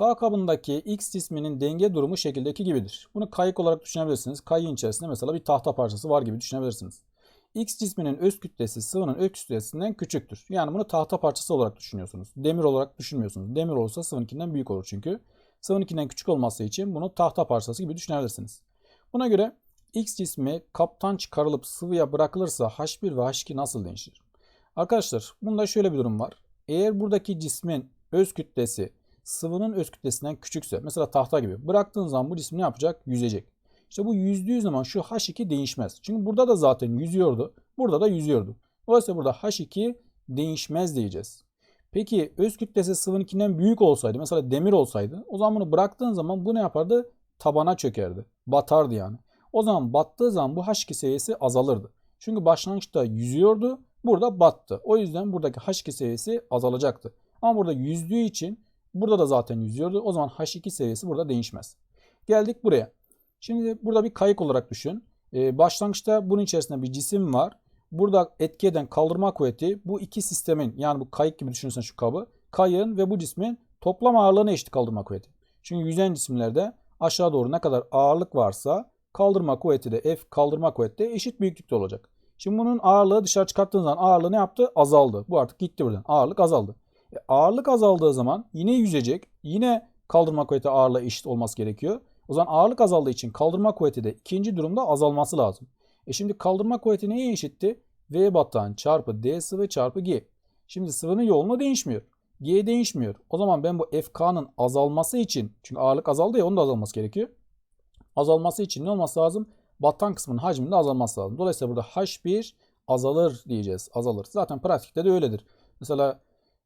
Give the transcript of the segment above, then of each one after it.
K kabındaki X cisminin denge durumu şekildeki gibidir. Bunu kayık olarak düşünebilirsiniz. Kayığın içerisinde mesela bir tahta parçası var gibi düşünebilirsiniz. X cisminin öz kütlesi sıvının öz kütlesinden küçüktür. Yani bunu tahta parçası olarak düşünüyorsunuz. Demir olarak düşünmüyorsunuz. Demir olursa sıvınınkinden büyük olur çünkü. Sıvınınkinden küçük olması için bunu tahta parçası gibi düşünebilirsiniz. Buna göre X cismi kaptan çıkarılıp sıvıya bırakılırsa H1 ve H2 nasıl değişir? Arkadaşlar bunda şöyle bir durum var. Eğer buradaki cismin öz kütlesi sıvının öz kütlesinden küçükse mesela tahta gibi bıraktığın zaman bu cisim ne yapacak? Yüzecek. İşte bu yüzdüğü zaman şu H2 değişmez. Çünkü burada da zaten yüzüyordu. Burada da yüzüyordu. Dolayısıyla burada H2 değişmez diyeceğiz. Peki öz kütlesi sıvınınkinden büyük olsaydı mesela demir olsaydı o zaman bunu bıraktığın zaman bu ne yapardı? Tabana çökerdi. Batardı yani. O zaman battığı zaman bu H2 seviyesi azalırdı. Çünkü başlangıçta yüzüyordu. Burada battı. O yüzden buradaki H2 seviyesi azalacaktı. Ama burada yüzdüğü için burada da zaten yüzüyordu. O zaman H2 seviyesi burada değişmez. Geldik buraya. Şimdi burada bir kayık olarak düşün. Ee, başlangıçta bunun içerisinde bir cisim var. Burada etki eden kaldırma kuvveti bu iki sistemin yani bu kayık gibi düşünürsen şu kabı kayığın ve bu cismin toplam ağırlığına eşit kaldırma kuvveti. Çünkü yüzen cisimlerde aşağı doğru ne kadar ağırlık varsa kaldırma kuvveti de F kaldırma kuvveti de eşit büyüklükte olacak. Şimdi bunun ağırlığı dışarı çıkarttığın zaman ağırlığı ne yaptı? Azaldı. Bu artık gitti buradan. Ağırlık azaldı. E, ağırlık azaldığı zaman yine yüzecek. Yine kaldırma kuvveti ağırlığa eşit olması gerekiyor. O zaman ağırlık azaldığı için kaldırma kuvveti de ikinci durumda azalması lazım. E şimdi kaldırma kuvveti neye eşitti? V batan çarpı D sıvı çarpı G. Şimdi sıvının yoğunluğu değişmiyor. G değişmiyor. O zaman ben bu FK'nın azalması için çünkü ağırlık azaldı ya onun da azalması gerekiyor. Azalması için ne olması lazım? Batan kısmının hacminin de azalması lazım. Dolayısıyla burada H1 azalır diyeceğiz. Azalır. Zaten pratikte de öyledir. Mesela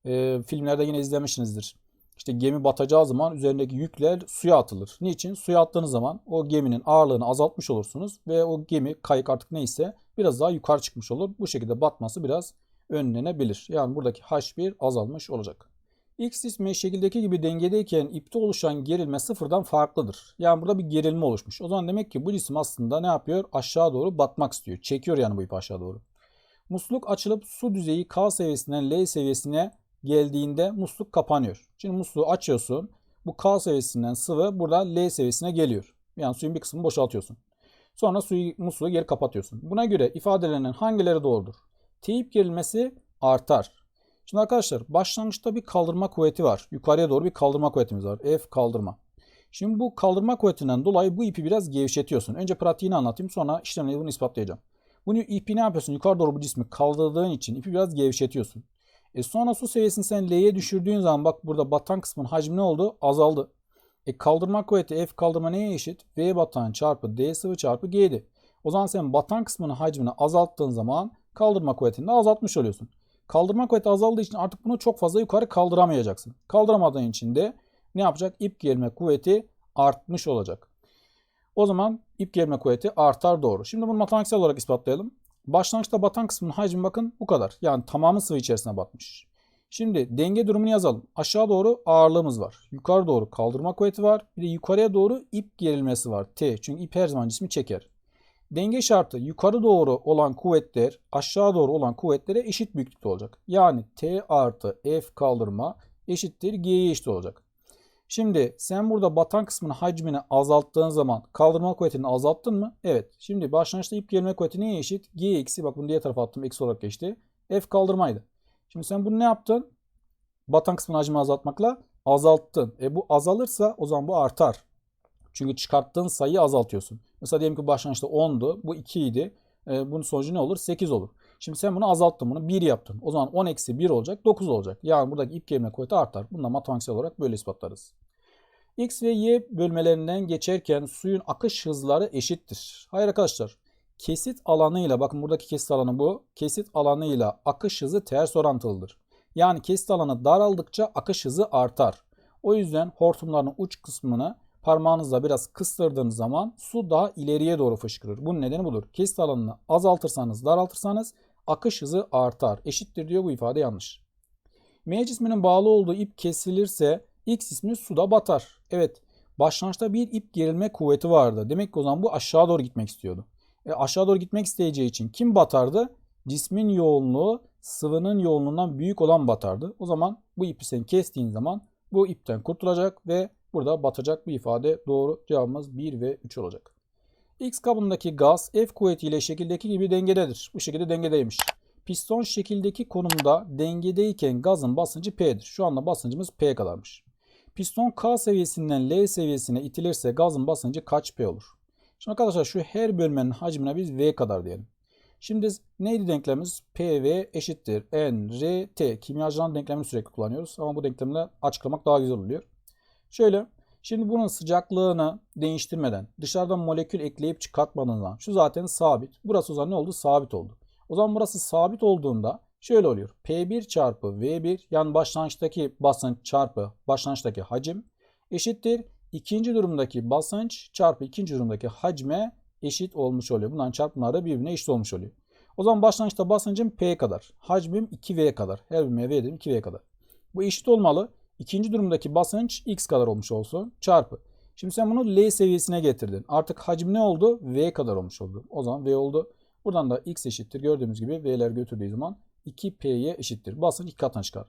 e, filmlerde yine izlemişsinizdir. İşte gemi batacağı zaman üzerindeki yükler suya atılır. Niçin? Suya attığınız zaman o geminin ağırlığını azaltmış olursunuz ve o gemi kayık artık neyse biraz daha yukarı çıkmış olur. Bu şekilde batması biraz önlenebilir. Yani buradaki H1 azalmış olacak. X cismi şekildeki gibi dengedeyken ipte oluşan gerilme sıfırdan farklıdır. Yani burada bir gerilme oluşmuş. O zaman demek ki bu cisim aslında ne yapıyor? Aşağı doğru batmak istiyor. Çekiyor yani bu ipi aşağı doğru. Musluk açılıp su düzeyi K seviyesinden L seviyesine geldiğinde musluk kapanıyor. Şimdi musluğu açıyorsun. Bu K seviyesinden sıvı burada L seviyesine geliyor. Yani suyun bir kısmını boşaltıyorsun. Sonra suyu musluğu geri kapatıyorsun. Buna göre ifadelerinden hangileri doğrudur? Teyip gerilmesi artar. Şimdi arkadaşlar başlangıçta bir kaldırma kuvveti var. Yukarıya doğru bir kaldırma kuvvetimiz var. F kaldırma. Şimdi bu kaldırma kuvvetinden dolayı bu ipi biraz gevşetiyorsun. Önce pratiğini anlatayım sonra işlemleri bunu ispatlayacağım. Bunu ipi ne yapıyorsun? Yukarı doğru bu cismi kaldırdığın için ipi biraz gevşetiyorsun. E sonra su seviyesini sen L'ye düşürdüğün zaman bak burada batan kısmın hacmi ne oldu? Azaldı. E kaldırma kuvveti F kaldırma neye eşit? V batan çarpı D sıvı çarpı G'di. O zaman sen batan kısmının hacmini azalttığın zaman kaldırma kuvvetini de azaltmış oluyorsun. Kaldırma kuvveti azaldığı için artık bunu çok fazla yukarı kaldıramayacaksın. Kaldıramadığın için de ne yapacak? İp germe kuvveti artmış olacak. O zaman ip germe kuvveti artar doğru. Şimdi bunu matematiksel olarak ispatlayalım. Başlangıçta batan kısmının hacmi bakın bu kadar. Yani tamamı sıvı içerisine batmış. Şimdi denge durumunu yazalım. Aşağı doğru ağırlığımız var. Yukarı doğru kaldırma kuvveti var. Bir de yukarıya doğru ip gerilmesi var. T. Çünkü ip her zaman cismi çeker. Denge şartı yukarı doğru olan kuvvetler aşağı doğru olan kuvvetlere eşit büyüklükte olacak. Yani T artı F kaldırma eşittir G'ye eşit olacak. Şimdi sen burada batan kısmının hacmini azalttığın zaman kaldırma kuvvetini azalttın mı? Evet. Şimdi başlangıçta ip gerilme kuvveti neye eşit? G eksi bak bunu diğer tarafa attım eksi olarak geçti. F kaldırmaydı. Şimdi sen bunu ne yaptın? Batan kısmının hacmini azaltmakla azalttın. E bu azalırsa o zaman bu artar. Çünkü çıkarttığın sayıyı azaltıyorsun. Mesela diyelim ki başlangıçta 10'du. Bu 2 idi. E, bunun sonucu ne olur? 8 olur. Şimdi sen bunu azalttın. Bunu 1 yaptın. O zaman 10 eksi 1 olacak. 9 olacak. Yani buradaki ip gerilme kuvveti artar. Bunu da matematiksel olarak böyle ispatlarız. X ve Y bölmelerinden geçerken suyun akış hızları eşittir. Hayır arkadaşlar. Kesit alanıyla bakın buradaki kesit alanı bu. Kesit alanıyla akış hızı ters orantılıdır. Yani kesit alanı daraldıkça akış hızı artar. O yüzden hortumların uç kısmını parmağınızla biraz kıstırdığınız zaman su daha ileriye doğru fışkırır. Bunun nedeni budur. Kesit alanını azaltırsanız, daraltırsanız akış hızı artar. Eşittir diyor bu ifade yanlış. M cisminin bağlı olduğu ip kesilirse X ismi suda batar. Evet başlangıçta bir ip gerilme kuvveti vardı. Demek ki o zaman bu aşağı doğru gitmek istiyordu. E aşağı doğru gitmek isteyeceği için kim batardı? Cismin yoğunluğu sıvının yoğunluğundan büyük olan batardı. O zaman bu ipi sen kestiğin zaman Bu ipten kurtulacak ve burada batacak bir ifade. Doğru cevabımız 1 ve 3 olacak. X kabındaki gaz F kuvvetiyle şekildeki gibi dengededir. Bu şekilde dengedeymiş. Piston şekildeki konumda dengedeyken gazın basıncı P'dir. Şu anda basıncımız P kadarmış. Piston K seviyesinden L seviyesine itilirse gazın basıncı kaç P olur? Şimdi arkadaşlar şu her bölmenin hacmine biz V kadar diyelim. Şimdi neydi denklemimiz? PV eşittir N, R, T. Kimyacıların denklemini sürekli kullanıyoruz ama bu denklemle açıklamak daha güzel oluyor. Şöyle Şimdi bunun sıcaklığını değiştirmeden dışarıdan molekül ekleyip çıkartmadığından şu zaten sabit. Burası o zaman ne oldu? Sabit oldu. O zaman burası sabit olduğunda şöyle oluyor. P1 çarpı V1 yani başlangıçtaki basınç çarpı başlangıçtaki hacim eşittir. İkinci durumdaki basınç çarpı ikinci durumdaki hacme eşit olmuş oluyor. Bunların çarpımları birbirine eşit olmuş oluyor. O zaman başlangıçta basıncım P kadar. Hacmim 2V kadar. Her birime V dedim 2V kadar. Bu eşit olmalı. İkinci durumdaki basınç x kadar olmuş olsun. Çarpı. Şimdi sen bunu L seviyesine getirdin. Artık hacim ne oldu? V kadar olmuş oldu. O zaman V oldu. Buradan da x eşittir. Gördüğümüz gibi V'ler götürdüğü zaman 2P'ye eşittir. Basınç iki katına çıkar.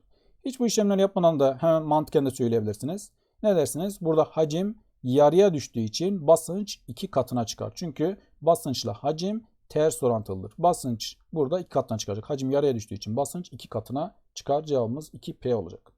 Hiç bu işlemleri yapmadan da hemen mantıken de söyleyebilirsiniz. Ne dersiniz? Burada hacim yarıya düştüğü için basınç iki katına çıkar. Çünkü basınçla hacim ters orantılıdır. Basınç burada iki katına çıkacak. Hacim yarıya düştüğü için basınç iki katına çıkar. Cevabımız 2P olacak.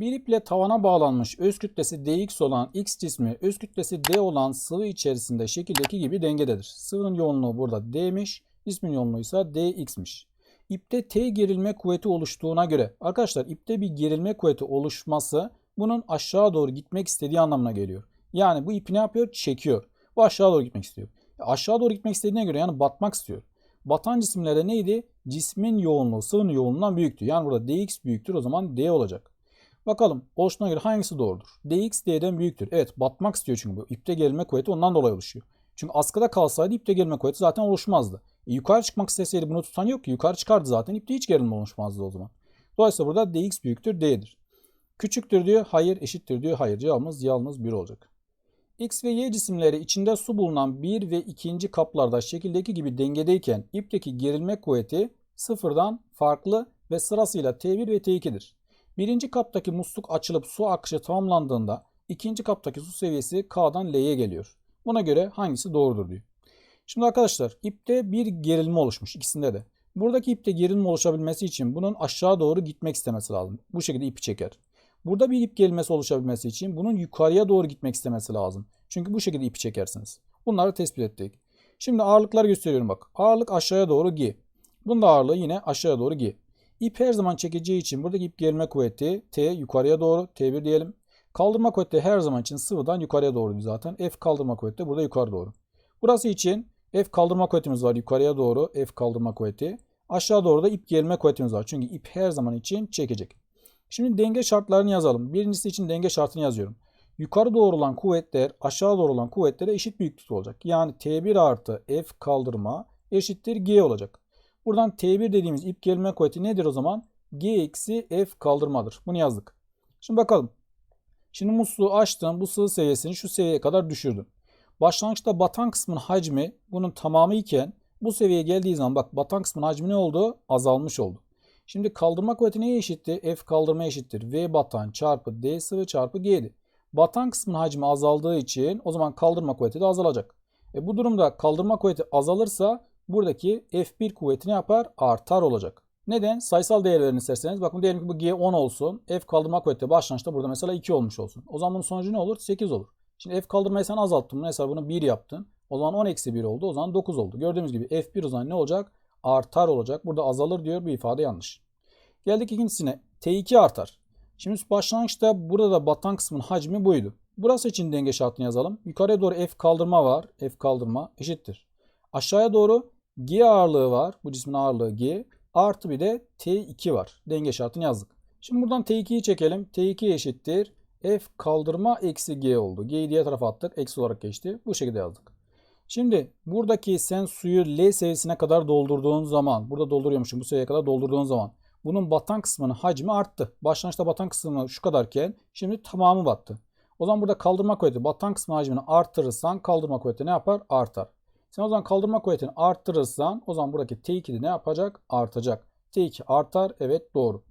Bir iple tavana bağlanmış öz kütlesi dx olan x cismi öz kütlesi d olan sıvı içerisinde şekildeki gibi dengededir. Sıvının yoğunluğu burada d'miş, cismin yoğunluğu ise dx'miş. İpte t gerilme kuvveti oluştuğuna göre arkadaşlar ipte bir gerilme kuvveti oluşması bunun aşağı doğru gitmek istediği anlamına geliyor. Yani bu ipi ne yapıyor? Çekiyor. Bu aşağı doğru gitmek istiyor. E aşağı doğru gitmek istediğine göre yani batmak istiyor. Batan cisimlerde neydi? Cismin yoğunluğu sıvının yoğunluğundan büyüktü. Yani burada dx büyüktür o zaman d olacak. Bakalım oluşuna göre hangisi doğrudur? dx d'den büyüktür. Evet batmak istiyor çünkü bu. İpte gelme kuvveti ondan dolayı oluşuyor. Çünkü askıda kalsaydı ipte gelme kuvveti zaten oluşmazdı. E, yukarı çıkmak isteseydi bunu tutan yok ki. Yukarı çıkardı zaten. İpte hiç gerilme oluşmazdı o zaman. Dolayısıyla burada dx büyüktür d'dir. Küçüktür diyor. Hayır. Eşittir diyor. Hayır. Cevabımız yalnız 1 olacak. X ve Y cisimleri içinde su bulunan 1 ve 2. kaplarda şekildeki gibi dengedeyken ipteki gerilme kuvveti sıfırdan farklı ve sırasıyla T1 ve T2'dir. Birinci kaptaki musluk açılıp su akışı tamamlandığında ikinci kaptaki su seviyesi K'dan L'ye geliyor. Buna göre hangisi doğrudur diyor. Şimdi arkadaşlar ipte bir gerilme oluşmuş ikisinde de. Buradaki ipte gerilme oluşabilmesi için bunun aşağı doğru gitmek istemesi lazım. Bu şekilde ipi çeker. Burada bir ip gerilmesi oluşabilmesi için bunun yukarıya doğru gitmek istemesi lazım. Çünkü bu şekilde ipi çekersiniz. Bunları tespit ettik. Şimdi ağırlıklar gösteriyorum bak. Ağırlık aşağıya doğru G. Bunun da ağırlığı yine aşağıya doğru G. İp her zaman çekeceği için buradaki ip gerilme kuvveti T yukarıya doğru T1 diyelim. Kaldırma kuvveti her zaman için sıvıdan yukarıya doğru zaten. F kaldırma kuvveti de burada yukarı doğru. Burası için F kaldırma kuvvetimiz var yukarıya doğru F kaldırma kuvveti. Aşağı doğru da ip gerilme kuvvetimiz var. Çünkü ip her zaman için çekecek. Şimdi denge şartlarını yazalım. Birincisi için denge şartını yazıyorum. Yukarı doğrulan kuvvetler aşağı doğrulan kuvvetlere eşit büyüklükte olacak. Yani T1 artı F kaldırma eşittir G olacak. Buradan T1 dediğimiz ip gelme kuvveti nedir o zaman? G eksi F kaldırmadır. Bunu yazdık. Şimdi bakalım. Şimdi musluğu açtım. Bu sıvı seviyesini şu seviyeye kadar düşürdüm. Başlangıçta batan kısmın hacmi bunun tamamı iken bu seviyeye geldiği zaman bak batan kısmın hacmi ne oldu? Azalmış oldu. Şimdi kaldırma kuvveti neye eşitti? F kaldırma eşittir. V batan çarpı D sıvı çarpı G'di. Batan kısmın hacmi azaldığı için o zaman kaldırma kuvveti de azalacak. E bu durumda kaldırma kuvveti azalırsa buradaki F1 kuvveti ne yapar? Artar olacak. Neden? Sayısal değerlerini isterseniz bakın diyelim ki bu G 10 olsun. F kaldırma kuvveti başlangıçta burada mesela 2 olmuş olsun. O zaman bunun sonucu ne olur? 8 olur. Şimdi F kaldırmayı sen azalttın. Mesela bunu 1 yaptın. O zaman 10 eksi 1 oldu. O zaman 9 oldu. Gördüğümüz gibi F1 o zaman ne olacak? Artar olacak. Burada azalır diyor. Bu ifade yanlış. Geldik ikincisine. T2 artar. Şimdi başlangıçta burada da batan kısmın hacmi buydu. Burası için denge şartını yazalım. Yukarıya doğru F kaldırma var. F kaldırma eşittir. Aşağıya doğru G ağırlığı var. Bu cismin ağırlığı G. Artı bir de T2 var. Denge şartını yazdık. Şimdi buradan T2'yi çekelim. T2 eşittir. F kaldırma eksi G oldu. G'yi diğer tarafa attık. Eksi olarak geçti. Bu şekilde yazdık. Şimdi buradaki sen suyu L seviyesine kadar doldurduğun zaman, burada dolduruyormuşum bu seviyeye kadar doldurduğun zaman bunun batan kısmının hacmi arttı. Başlangıçta batan kısmı şu kadarken şimdi tamamı battı. O zaman burada kaldırma kuvveti batan kısmı hacmini artırırsan kaldırma kuvveti ne yapar? Artar. Sen o zaman kaldırma kuvvetini arttırırsan o zaman buradaki T2 de ne yapacak? Artacak. T2 artar. Evet doğru.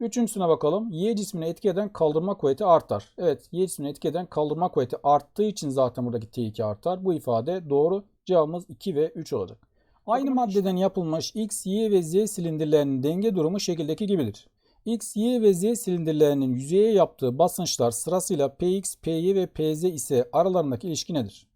Üçüncüsüne bakalım. Y cismine etki eden kaldırma kuvveti artar. Evet Y cismine etki eden kaldırma kuvveti arttığı için zaten buradaki T2 artar. Bu ifade doğru. Cevabımız 2 ve 3 olacak. Aynı maddeden yapılmış X, Y ve Z silindirlerinin denge durumu şekildeki gibidir. X, Y ve Z silindirlerinin yüzeye yaptığı basınçlar sırasıyla Px, Py ve Pz ise aralarındaki ilişki nedir?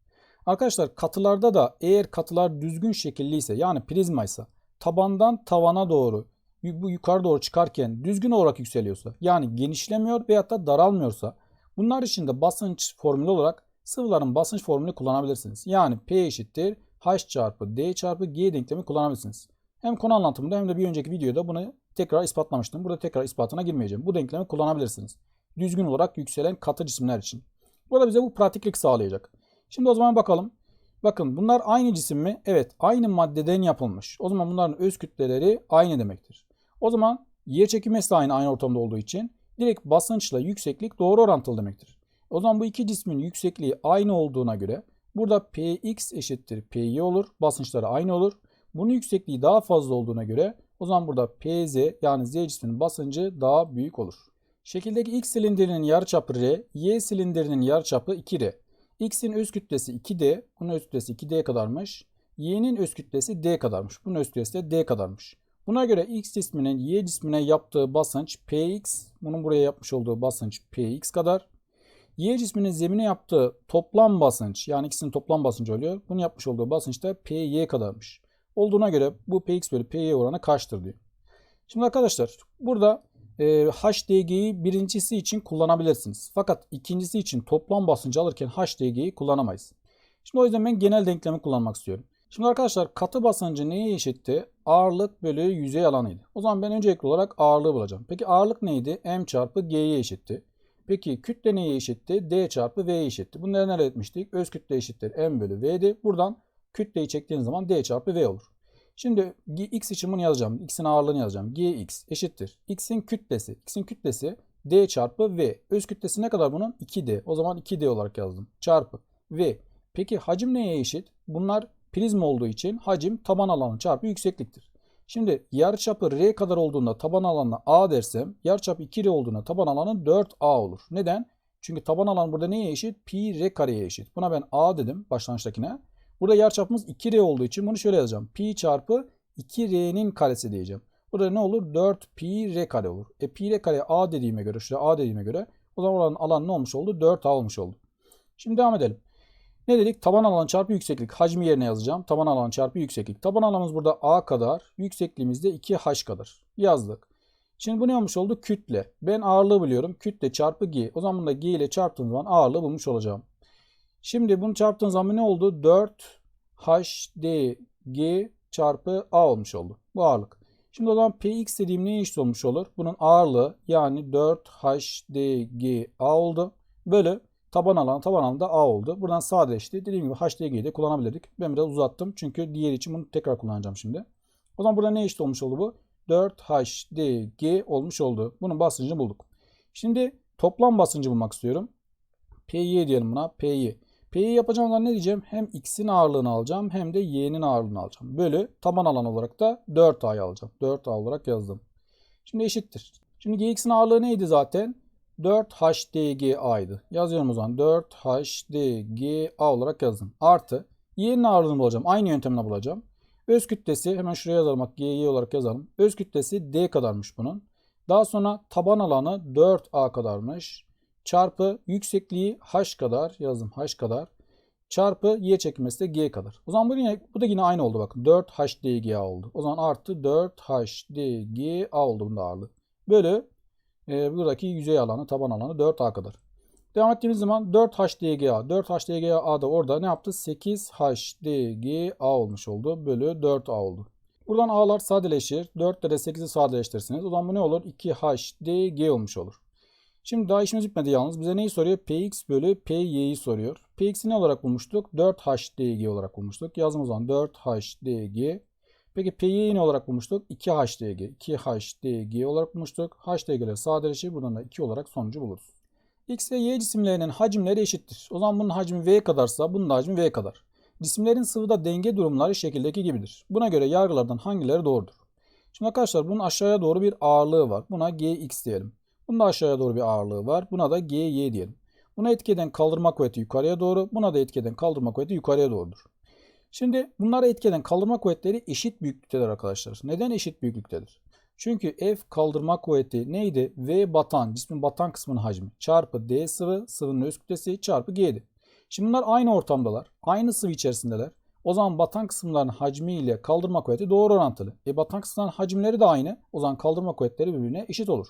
Arkadaşlar katılarda da eğer katılar düzgün şekilli ise yani prizma ise tabandan tavana doğru bu yukarı doğru çıkarken düzgün olarak yükseliyorsa yani genişlemiyor veyahut da daralmıyorsa bunlar için de basınç formülü olarak sıvıların basınç formülünü kullanabilirsiniz. Yani P eşittir H çarpı D çarpı G denklemi kullanabilirsiniz. Hem konu anlatımında hem de bir önceki videoda bunu tekrar ispatlamıştım. Burada tekrar ispatına girmeyeceğim. Bu denklemi kullanabilirsiniz. Düzgün olarak yükselen katı cisimler için. Burada bize bu pratiklik sağlayacak. Şimdi o zaman bakalım. Bakın bunlar aynı cisim mi? Evet aynı maddeden yapılmış. O zaman bunların öz kütleleri aynı demektir. O zaman yer çekimesi de aynı aynı ortamda olduğu için direkt basınçla yükseklik doğru orantılı demektir. O zaman bu iki cismin yüksekliği aynı olduğuna göre burada Px eşittir Py olur. Basınçları aynı olur. Bunun yüksekliği daha fazla olduğuna göre o zaman burada Pz yani Z cisminin basıncı daha büyük olur. Şekildeki X silindirinin yarıçapı R, Y silindirinin yarıçapı 2R. X'in öz kütlesi 2D, bunun öz kütlesi 2D kadarmış. Y'nin öz kütlesi D kadarmış. Bunun öz kütlesi de D kadarmış. Buna göre X cisminin Y cismine yaptığı basınç Px, bunun buraya yapmış olduğu basınç Px kadar. Y cisminin zemine yaptığı toplam basınç, yani ikisinin toplam basıncı oluyor. Bunun yapmış olduğu basınç da Py kadarmış. Olduğuna göre bu Px bölü Py oranı kaçtır diyor. Şimdi arkadaşlar burada e, HDG'yi birincisi için kullanabilirsiniz. Fakat ikincisi için toplam basıncı alırken HDG'yi kullanamayız. Şimdi o yüzden ben genel denklemi kullanmak istiyorum. Şimdi arkadaşlar katı basıncı neye eşitti? Ağırlık bölü yüzey alanıydı. O zaman ben öncelikli olarak ağırlığı bulacağım. Peki ağırlık neydi? M çarpı G'ye eşitti. Peki kütle neye eşitti? D çarpı V'ye eşitti. Bunları nereye etmiştik? Öz kütle eşittir M bölü V'di. Buradan kütleyi çektiğiniz zaman D çarpı V olur. Şimdi x için bunu yazacağım. X'in ağırlığını yazacağım. Gx eşittir. X'in kütlesi. X'in kütlesi D çarpı V. Öz kütlesi ne kadar bunun? 2D. O zaman 2D olarak yazdım. Çarpı V. Peki hacim neye eşit? Bunlar prizma olduğu için hacim taban alanı çarpı yüksekliktir. Şimdi yarıçapı R kadar olduğunda taban alanına A dersem yarıçapı 2R olduğunda taban alanı 4A olur. Neden? Çünkü taban alan burada neye eşit? Pi R kareye eşit. Buna ben A dedim başlangıçtakine. Burada yarıçapımız 2R olduğu için bunu şöyle yazacağım. Pi çarpı 2R'nin karesi diyeceğim. Burada ne olur? 4 pi R kare olur. E pi R kare A dediğime göre, şuraya A dediğime göre o zaman oranın alan ne olmuş oldu? 4A olmuş oldu. Şimdi devam edelim. Ne dedik? Taban alan çarpı yükseklik. Hacmi yerine yazacağım. Taban alan çarpı yükseklik. Taban alanımız burada A kadar. Yüksekliğimiz de 2H kadar. Yazdık. Şimdi bu ne olmuş oldu? Kütle. Ben ağırlığı biliyorum. Kütle çarpı G. O zaman da G ile çarptığım zaman ağırlığı bulmuş olacağım. Şimdi bunu çarptığım zaman ne oldu? 4 HDG çarpı A olmuş oldu. Bu ağırlık. Şimdi o zaman Px dediğim neye eşit olmuş olur? Bunun ağırlığı yani 4 HDG A oldu. Bölü taban alan taban alan da A oldu. Buradan sadeleşti. Dediğim gibi HDG'yi de kullanabilirdik. Ben biraz uzattım. Çünkü diğer için bunu tekrar kullanacağım şimdi. O zaman burada ne eşit olmuş oldu bu? 4 HDG olmuş oldu. Bunun basıncını bulduk. Şimdi toplam basıncı bulmak istiyorum. PY diyelim buna. PY. P'yi yapacağım zaman ne diyeceğim? Hem x'in ağırlığını alacağım hem de y'nin ağırlığını alacağım. Bölü taban alan olarak da 4a'yı alacağım. 4a olarak yazdım. Şimdi eşittir. Şimdi gx'in ağırlığı neydi zaten? 4hdga'ydı. Yazıyorum o zaman. 4hdga olarak yazdım. Artı y'nin ağırlığını bulacağım. Aynı yöntemle bulacağım. Öz kütlesi hemen şuraya yazalım. Bak gy olarak yazalım. Öz kütlesi d kadarmış bunun. Daha sonra taban alanı 4a kadarmış çarpı yüksekliği h kadar yazdım h kadar çarpı y çekilmesi de g kadar. O zaman bu, yine, bu da yine aynı oldu bakın 4 hdga oldu. O zaman artı 4 hdga oldu bunda ağırlığı. Bölü e, buradaki yüzey alanı taban alanı 4a kadar. Devam ettiğimiz zaman 4 hdga 4 hdga da orada ne yaptı? 8 hdga olmuş oldu. Bölü 4a oldu. Buradan a'lar sadeleşir. 4 ile 8'i sadeleştirirsiniz. O zaman bu ne olur? 2 hdg olmuş olur. Şimdi daha işimiz bitmedi yalnız. Bize neyi soruyor? Px bölü Py'yi soruyor. Px'i ne olarak bulmuştuk? 4hdg olarak bulmuştuk. Yazdım o zaman 4hdg. Peki Py'yi ne olarak bulmuştuk? 2hdg. 2hdg olarak bulmuştuk. hdg'ler sadeleşir. Buradan da 2 olarak sonucu buluruz. X ve Y cisimlerinin hacimleri eşittir. O zaman bunun hacmi V kadarsa bunun da hacmi V kadar. Cisimlerin sıvıda denge durumları şekildeki gibidir. Buna göre yargılardan hangileri doğrudur? Şimdi arkadaşlar bunun aşağıya doğru bir ağırlığı var. Buna gx diyelim. Bunun da aşağıya doğru bir ağırlığı var. Buna da gy diyelim. Buna etki eden kaldırma kuvveti yukarıya doğru. Buna da etki eden kaldırma kuvveti yukarıya doğrudur. Şimdi bunlara etki eden kaldırma kuvvetleri eşit büyüklüktedir arkadaşlar. Neden eşit büyüklüktedir? Çünkü F kaldırma kuvveti neydi? V batan, cismin batan kısmının hacmi çarpı D sıvı, sıvının öz kütlesi çarpı G'di. Şimdi bunlar aynı ortamdalar. Aynı sıvı içerisindeler. O zaman batan kısımların hacmi ile kaldırma kuvveti doğru orantılı. E batan kısımların hacimleri de aynı. O zaman kaldırma kuvvetleri birbirine eşit olur.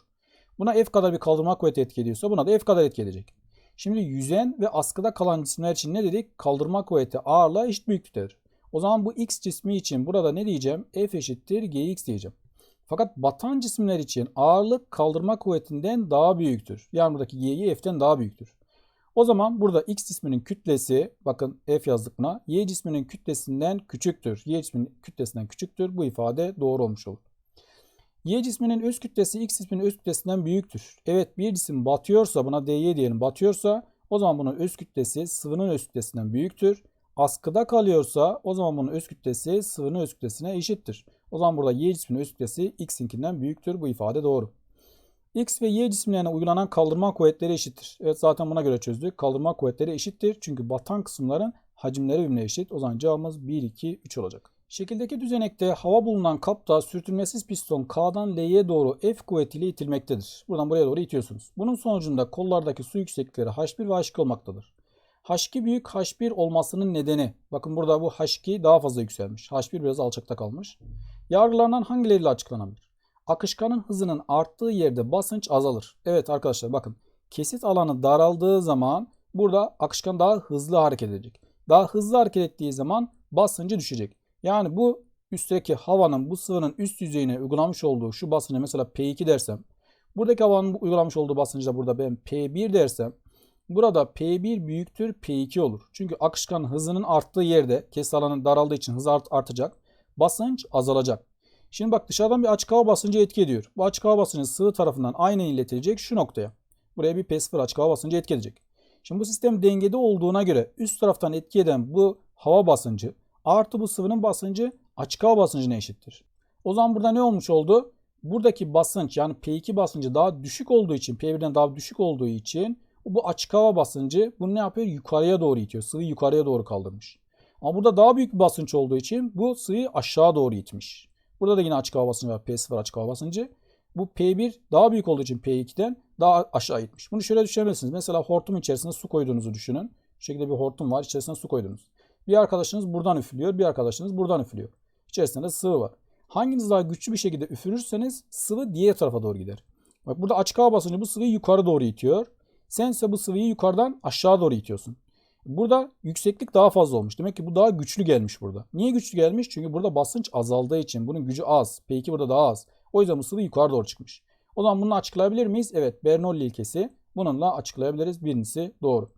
Buna F kadar bir kaldırma kuvveti etki ediyorsa buna da F kadar etki edecek. Şimdi yüzen ve askıda kalan cisimler için ne dedik? Kaldırma kuvveti ağırlığa eşit büyüklüktedir. O zaman bu X cismi için burada ne diyeceğim? F eşittir Gx diyeceğim. Fakat batan cisimler için ağırlık kaldırma kuvvetinden daha büyüktür. Yani buradaki G'yi F'ten daha büyüktür. O zaman burada X cisminin kütlesi, bakın F yazdık buna, Y cisminin kütlesinden küçüktür. Y cisminin kütlesinden küçüktür. Bu ifade doğru olmuş olur. Y cisminin öz kütlesi X cisminin öz kütlesinden büyüktür. Evet bir cisim batıyorsa buna dy diyelim batıyorsa o zaman bunun öz kütlesi sıvının öz kütlesinden büyüktür. Askıda kalıyorsa o zaman bunun öz kütlesi sıvının öz kütlesine eşittir. O zaman burada Y cisminin öz kütlesi X'inkinden büyüktür. Bu ifade doğru. X ve Y cisimlerine uygulanan kaldırma kuvvetleri eşittir. Evet zaten buna göre çözdük. Kaldırma kuvvetleri eşittir. Çünkü batan kısımların hacimleri birbirine eşit. O zaman cevabımız 1, 2, 3 olacak. Şekildeki düzenekte hava bulunan kapta sürtünmesiz piston K'dan L'ye doğru F kuvvetiyle itilmektedir. Buradan buraya doğru itiyorsunuz. Bunun sonucunda kollardaki su yükseklikleri H1 ve H2 olmaktadır. H2 büyük H1 olmasının nedeni, bakın burada bu H2 daha fazla yükselmiş. H1 biraz alçakta kalmış. Yargılarından hangileriyle açıklanabilir? Akışkanın hızının arttığı yerde basınç azalır. Evet arkadaşlar bakın kesit alanı daraldığı zaman burada akışkan daha hızlı hareket edecek. Daha hızlı hareket ettiği zaman basıncı düşecek. Yani bu üstteki havanın bu sıvının üst yüzeyine uygulamış olduğu şu basıncı mesela P2 dersem buradaki havanın uygulamış olduğu basıncı da burada ben P1 dersem burada P1 büyüktür P2 olur. Çünkü akışkan hızının arttığı yerde kesit alanı daraldığı için hız art artacak. Basınç azalacak. Şimdi bak dışarıdan bir açık hava basıncı etki ediyor. Bu açık hava basıncı sıvı tarafından aynen iletilecek şu noktaya. Buraya bir P0 açık hava basıncı etki edecek. Şimdi bu sistem dengede olduğuna göre üst taraftan etki eden bu hava basıncı artı bu sıvının basıncı açık hava basıncına eşittir. O zaman burada ne olmuş oldu? Buradaki basınç yani P2 basıncı daha düşük olduğu için P1'den daha düşük olduğu için bu açık hava basıncı bunu ne yapıyor? Yukarıya doğru itiyor. Sıvıyı yukarıya doğru kaldırmış. Ama burada daha büyük bir basınç olduğu için bu sıvıyı aşağı doğru itmiş. Burada da yine açık hava basıncı var. P0 açık hava basıncı. Bu P1 daha büyük olduğu için P2'den daha aşağı itmiş. Bunu şöyle düşünebilirsiniz. Mesela hortum içerisine su koyduğunuzu düşünün. Şu şekilde bir hortum var. İçerisine su koydunuz. Bir arkadaşınız buradan üflüyor. Bir arkadaşınız buradan üflüyor. İçerisinde sıvı var. Hanginiz daha güçlü bir şekilde üfürürseniz sıvı diğer tarafa doğru gider. Bak burada açık hava basıncı bu sıvıyı yukarı doğru itiyor. Sen ise bu sıvıyı yukarıdan aşağı doğru itiyorsun. Burada yükseklik daha fazla olmuş. Demek ki bu daha güçlü gelmiş burada. Niye güçlü gelmiş? Çünkü burada basınç azaldığı için. Bunun gücü az. P2 burada daha az. O yüzden bu sıvı yukarı doğru çıkmış. O zaman bunu açıklayabilir miyiz? Evet. Bernoulli ilkesi. Bununla açıklayabiliriz. Birincisi doğru.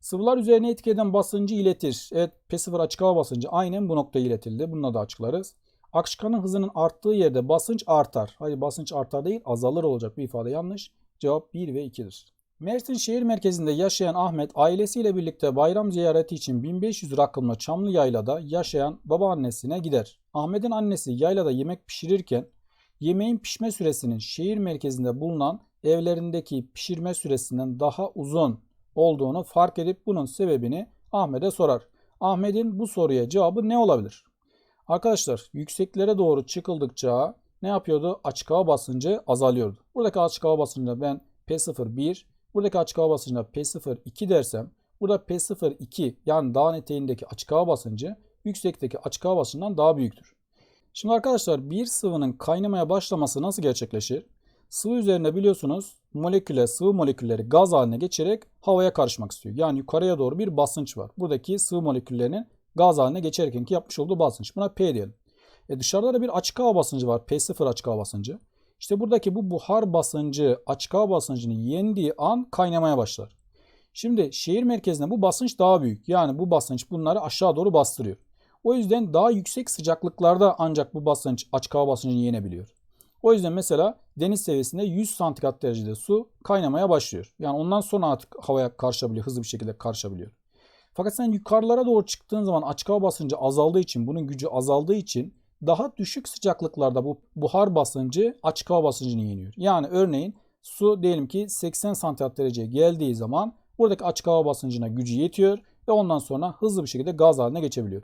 Sıvılar üzerine etki basıncı iletir. Evet P0 açık hava basıncı aynen bu noktaya iletildi. Bununla da açıklarız. Akışkanın hızının arttığı yerde basınç artar. Hayır basınç artar değil azalır olacak. Bu ifade yanlış. Cevap 1 ve 2'dir. Mersin şehir merkezinde yaşayan Ahmet ailesiyle birlikte bayram ziyareti için 1500 rakımlı Çamlı Yayla'da yaşayan babaannesine gider. Ahmet'in annesi yaylada yemek pişirirken yemeğin pişme süresinin şehir merkezinde bulunan evlerindeki pişirme süresinden daha uzun olduğunu fark edip bunun sebebini Ahmet'e sorar. Ahmet'in bu soruya cevabı ne olabilir? Arkadaşlar yükseklere doğru çıkıldıkça ne yapıyordu? Açık hava basıncı azalıyordu. Buradaki açık hava basıncı ben P0 1, buradaki açık hava basıncına P0 2 dersem burada P0 2 yani dağın eteğindeki açık hava basıncı yüksekteki açık hava basıncından daha büyüktür. Şimdi arkadaşlar bir sıvının kaynamaya başlaması nasıl gerçekleşir? Sıvı üzerinde biliyorsunuz moleküle sıvı molekülleri gaz haline geçerek havaya karışmak istiyor. Yani yukarıya doğru bir basınç var. Buradaki sıvı moleküllerinin gaz haline geçerken ki yapmış olduğu basınç. Buna P diyelim. E dışarıda da bir açık hava basıncı var. P0 açık hava basıncı. İşte buradaki bu buhar basıncı açık hava basıncını yendiği an kaynamaya başlar. Şimdi şehir merkezinde bu basınç daha büyük. Yani bu basınç bunları aşağı doğru bastırıyor. O yüzden daha yüksek sıcaklıklarda ancak bu basınç açık hava basıncını yenebiliyor. O yüzden mesela deniz seviyesinde 100 santigrat derecede su kaynamaya başlıyor. Yani ondan sonra artık havaya karışabiliyor, hızlı bir şekilde karışabiliyor. Fakat sen yukarılara doğru çıktığın zaman açık hava basıncı azaldığı için, bunun gücü azaldığı için daha düşük sıcaklıklarda bu buhar basıncı açık hava basıncını yeniyor. Yani örneğin su diyelim ki 80 santigrat dereceye geldiği zaman buradaki açık hava basıncına gücü yetiyor ve ondan sonra hızlı bir şekilde gaz haline geçebiliyor.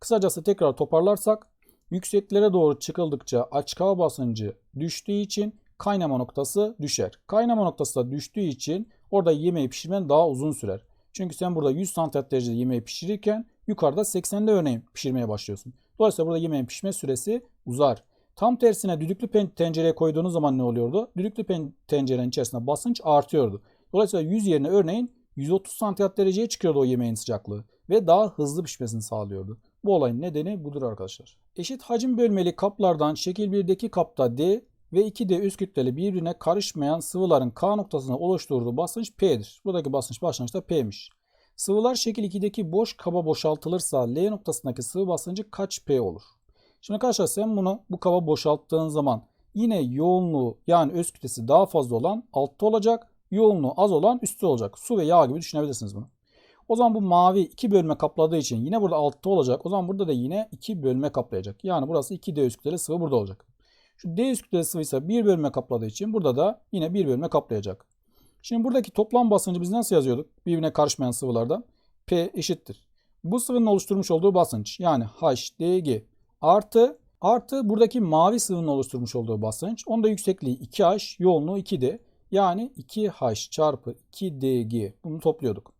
Kısacası tekrar toparlarsak yükseklere doğru çıkıldıkça açık hava basıncı düştüğü için kaynama noktası düşer. Kaynama noktası da düştüğü için orada yemeği pişirmen daha uzun sürer. Çünkü sen burada 100 santigrat derecede yemeği pişirirken yukarıda 80'de örneğin pişirmeye başlıyorsun. Dolayısıyla burada yemeğin pişme süresi uzar. Tam tersine düdüklü tencereye koyduğunuz zaman ne oluyordu? Düdüklü tencerenin içerisinde basınç artıyordu. Dolayısıyla 100 yerine örneğin 130 santigrat dereceye çıkıyordu o yemeğin sıcaklığı ve daha hızlı pişmesini sağlıyordu. Bu olayın nedeni budur arkadaşlar. Eşit hacim bölmeli kaplardan şekil 1'deki kapta D ve 2D üst kütleli birbirine karışmayan sıvıların K noktasına oluşturduğu basınç P'dir. Buradaki basınç başlangıçta P'miş. Sıvılar şekil 2'deki boş kaba boşaltılırsa L noktasındaki sıvı basıncı kaç P olur? Şimdi arkadaşlar sen bunu bu kaba boşalttığın zaman yine yoğunluğu yani öz kütlesi daha fazla olan altta olacak. Yoğunluğu az olan üstte olacak. Su ve yağ gibi düşünebilirsiniz bunu. O zaman bu mavi iki bölme kapladığı için yine burada altta olacak. O zaman burada da yine iki bölme kaplayacak. Yani burası 2D öz kütleli sıvı burada olacak. Şu D öz kütleli sıvı ise bir bölme kapladığı için burada da yine bir bölme kaplayacak. Şimdi buradaki toplam basıncı biz nasıl yazıyorduk? Birbirine karışmayan sıvılardan. P eşittir. Bu sıvının oluşturmuş olduğu basınç yani HDG artı artı buradaki mavi sıvının oluşturmuş olduğu basınç. Onda yüksekliği 2H, yoğunluğu 2D. Yani 2H çarpı 2DG. Bunu topluyorduk.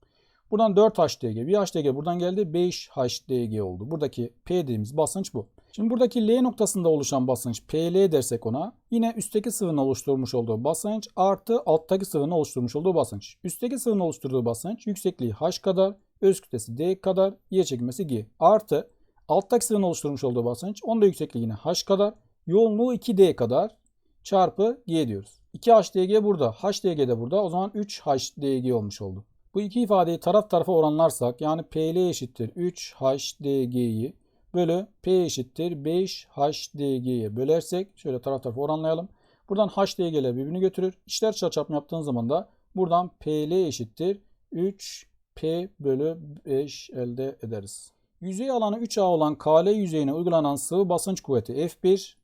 Buradan 4HDG, 1HDG buradan geldi 5HDG oldu. Buradaki P dediğimiz basınç bu. Şimdi buradaki L noktasında oluşan basınç PL dersek ona yine üstteki sıvının oluşturmuş olduğu basınç artı alttaki sıvının oluşturmuş olduğu basınç. Üstteki sıvının oluşturduğu basınç yüksekliği H kadar, öz kütlesi D kadar, yer çekilmesi G artı alttaki sıvının oluşturmuş olduğu basınç onun da yüksekliği yine H kadar, yoğunluğu 2D kadar çarpı G diyoruz. 2HDG burada, HDG de burada. O zaman 3HDG olmuş oldu. Bu iki ifadeyi taraf tarafa oranlarsak yani PL eşittir 3HDG'yi bölü P eşittir 5HDG'ye bölersek şöyle taraf tarafa oranlayalım. Buradan HDG'ler birbirini götürür. İşler çarpma yaptığın zaman da buradan PL eşittir 3P bölü 5 elde ederiz. Yüzey alanı 3A olan KL yüzeyine uygulanan sıvı basınç kuvveti F1,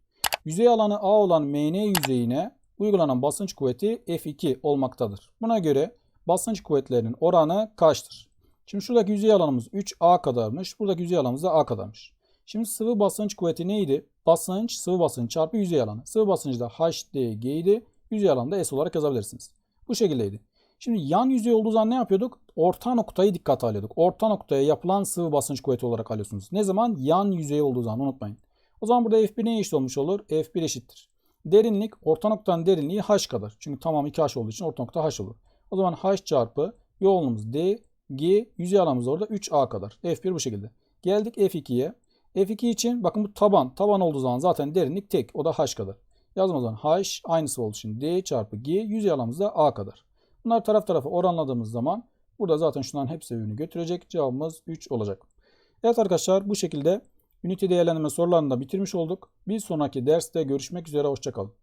yüzey alanı A olan MN yüzeyine uygulanan basınç kuvveti F2 olmaktadır. Buna göre basınç kuvvetlerinin oranı kaçtır? Şimdi şuradaki yüzey alanımız 3A kadarmış. Buradaki yüzey alanımız da A kadarmış. Şimdi sıvı basınç kuvveti neydi? Basınç, sıvı basınç çarpı yüzey alanı. Sıvı basıncı da HDG idi. Yüzey alanı da S olarak yazabilirsiniz. Bu şekildeydi. Şimdi yan yüzey olduğu zaman ne yapıyorduk? Orta noktayı dikkate alıyorduk. Orta noktaya yapılan sıvı basınç kuvveti olarak alıyorsunuz. Ne zaman? Yan yüzey olduğu zaman unutmayın. O zaman burada F1 neye eşit olmuş olur? F1 eşittir. Derinlik, orta noktanın derinliği H kadar. Çünkü tamam 2H olduğu için orta nokta H olur. O zaman H çarpı yoğunluğumuz D, G, yüzey alanımız orada 3A kadar. F1 bu şekilde. Geldik F2'ye. F2 için bakın bu taban. Taban olduğu zaman zaten derinlik tek. O da H kadar. Yazdım o zaman H aynısı olduğu için D çarpı G yüzey alanımız da A kadar. Bunları taraf tarafa oranladığımız zaman burada zaten şunların hepsi birbirini götürecek. Cevabımız 3 olacak. Evet arkadaşlar bu şekilde ünite değerlendirme sorularını da bitirmiş olduk. Bir sonraki derste görüşmek üzere. Hoşçakalın.